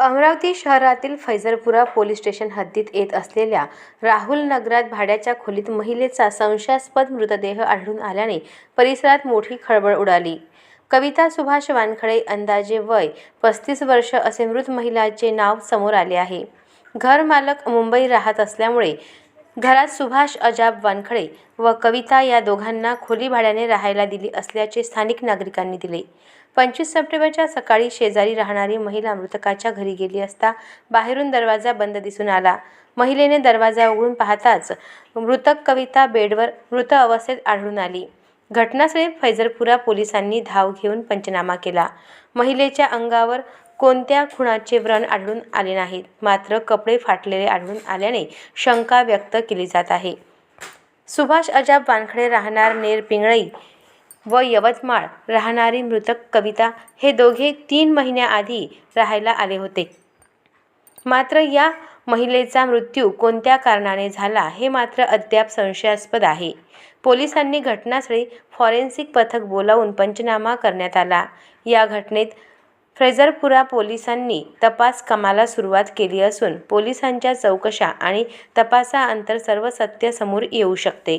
अमरावती शहरातील फैजरपुरा police station हद्दीत येत असलेल्या राहुल नगरात भाड्याच्या खोलीत महिलेचा संशयास्पद मृतदेह आढळून आल्याने परिसरात मोठी खळबळ उडाली. कविता सुभाष वानखडे अंदाजे वय पस्तीस वर्ष असे मृत महिलाचे नाव समोर आले आहे. घर मालक मुंबई राहत असल्यामुळे घरात सुभाष अजाब वानखडे व कविता या दोघांना खोली भाड्याने राहायला दिली असल्याचे स्थानिक नागरिकांनी दिले. पंचवीस सप्टेंबरच्या सकाळी शेजारी राहणारी महिला मृतकाच्या घरी गेली असता बाहेरून दरवाजा बंद दिसून आला. महिलेने दरवाजा उघडून पाहताच मृतक कविता बेडवर मृत अवस्थेत आढळून आली. घटनास्थळी फैजरपुरा पोलिसांनी धाव घेऊन पंचनामा केला. महिलेच्या अंगावर कोणत्या खुणाचे व्रण आढळून आले नाहीत? मात्र कपडे फाटलेले आढळून आल्याने शंका व्यक्त केली जात आहे. सुभाष अजाब वानखडे राहणार नेर पिंगळई व यवतमाळ राहणारी मृतक कविता हे दोघे तीन महिन्याआधी राहायला आले होते. मात्र या महिलेचा मृत्यू कोणत्या कारणाने झाला हे मात्र अद्याप संशयास्पद आहे. पोलिसांनी घटनास्थळी फॉरेन्सिक पथक बोलावून पंचनामा करण्यात आला. या घटनेत फ्रेझरपुरा पोलिसांनी तपास कमाला सुरुवात केली असून पोलिसांच्या चौकशा आणि तपासाअंतर सर्व सत्य समोर येऊ शकते.